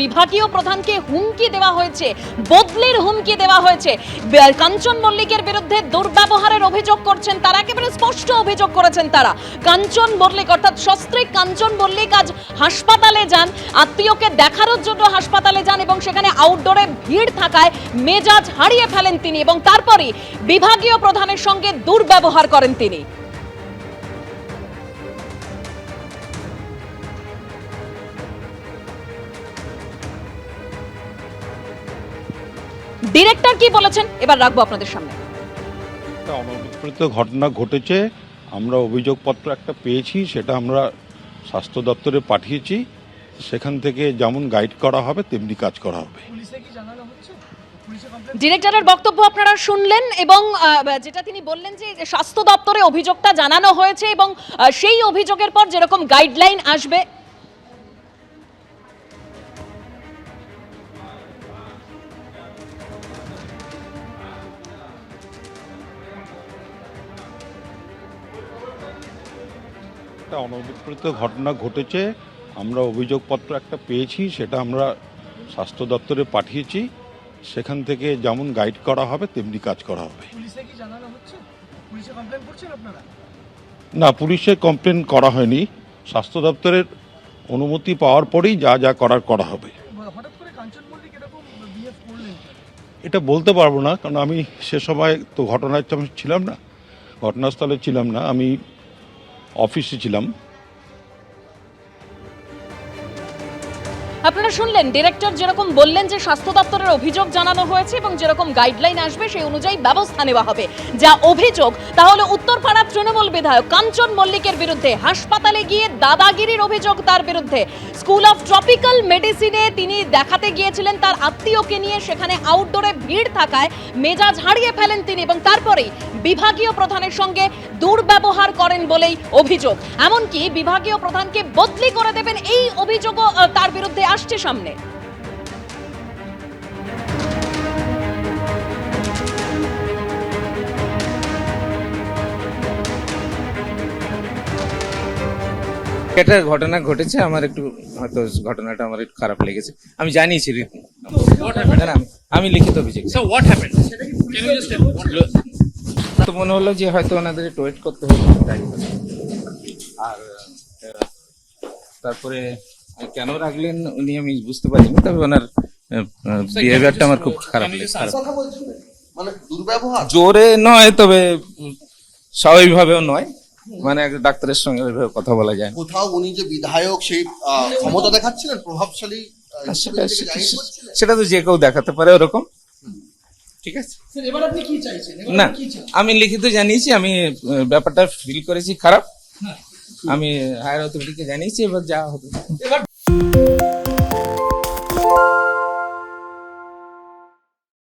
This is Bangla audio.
বিভাগীয় প্রধানকে হুমকি দেওয়া হয়েছে, বদলির হুমকি দেওয়া হয়েছে। কাঞ্চন মল্লিকের বিরুদ্ধে দুর্ব্যবহারের অভিযোগ করছেন তারা, একেবারে স্পষ্ট অভিযোগ করেছেন তারা। কাঞ্চন মল্লিক, অর্থাৎ সস্ত্রীক কাঞ্চন মল্লিক আজ হাসপাতালে যান। আত্মীয়কে দেখানোর জন্য হাসপাতালে যান এবং সেখানে আউটডোরে ভিড় থাকায় মেজাজ হারিয়ে ফেলেন তিনি এবং তারপরই বিভাগীয় প্রধানের সঙ্গে দুর্ব্যবহার করেন তিনি। ডিরেক্টর কি বলেছেন? এবার রাখব আপনাদের সামনে। অনভিপ্রেত ঘটনা ঘটেছে। আমরা অভিযোগপত্র একটা পেয়েছি সেটা আমরা স্বাস্থ্য দপ্তরে পাঠিয়েছি। সেখান থেকে যেমন গাইড করা হবে তেমনি কাজ করা হবে। পুলিশে কি জানানো হচ্ছে? পুলিশে কমপ্লেন ডিরেক্টরের বক্তব্য আপনারা শুনলেন এবং যেটা তিনি বললেন যে স্বাস্থ্য দপ্তরে অভিযোগটা জানানো হয়েছে এবং সেই অভিযোগের পর যেরকম গাইডলাইন আসবে একটা অনভিপ্রেত ঘটনা ঘটেছে। আমরা অভিযোগপত্র একটা পেয়েছি সেটা আমরা স্বাস্থ্য দপ্তরে পাঠিয়েছি। সেখান থেকে যেমন গাইড করা হবে তেমনি কাজ করা হবে। না পুলিশে কমপ্লেন করা হয়নি। স্বাস্থ্য দপ্তরের অনুমতি পাওয়ার পরেই যা যা করার করা হবে। এটা বলতে পারব না কারণ আমি সে সময় তো ঘটনার আমি ছিলাম না ঘটনাস্থলে ছিলাম না। আমি অফিসে ছিলাম। আপনারা শুনলেন, ডিরেক্টর যেরকম বললেন যে স্বাস্থ্য দপ্তরের অভিযোগ জানানো হয়েছে এবং যেরকম গাইডলাইন আসবে, সেই অনুযায়ী ব্যবস্থা নেওয়া হবে। যা অভিযোগ, তাহলে উত্তরপাড়ার তৃণমূল বিধায়ক কাঞ্চন মল্লিকের বিরুদ্ধে, হাসপাতালে গিয়ে দাদাগিরির অভিযোগ তার বিরুদ্ধে। স্কুল অফ ট্রপিক্যাল মেডিসিনে তিনি দেখাতে গিয়েছিলেন তার আত্মীয়কে নিয়ে, সেখানে আউটডোরে ভিড় থাকায় মেজাজ হারিয়ে ফেলেন তিনি এবং তারপরেই বিভাগীয় প্রধানের সঙ্গে দুর্ব্যবহার করেন বলেই অভিযোগ। এমনকি বিভাগীয় প্রধানকে বদলি করে দেবেন এই অভিযোগও তার বিরুদ্ধে আসছে সামনে। এটা ঘটনা ঘটেছে আমার একটু হয়তো ঘটনাটা আমার একটু খারাপ লেগেছে। আমি জানিয়েছি আমি- আমি লিখিত অভিযোগ। তো মনে হলো যে হয়তো ওনাদের একটু ওয়েট করতে হবে। আর তারপরে কেন রাখলেন উনি আমি বুঝতে পারিনি তবে ওনার বিহেভিয়ারটা আমার খুব খারাপ মানে দুর্ব্যবহার? জোরে নয় তবে স্বাভাবিকভাবেও নয়। মানে এক ডাক্তারের সঙ্গে ওইভাবে কথা বলা যায় কোথাও উনি যে বিধায়ক সেই ক্ষমতা দেখাচ্ছিলেন প্রভাবশালী আর হিসেবে সেটা সেটা- তো যে কেউ দেখাতে পারে ওরকম। ঠিক আছে। এবার আপনি কি চাইছেন? না আমি লিখিত জানিয়েছি আমি ব্যাপারটা ফিল করেছি খারাপ। আমি হায়ার অথরিটিকে জানিয়েছি এবার যা হবে।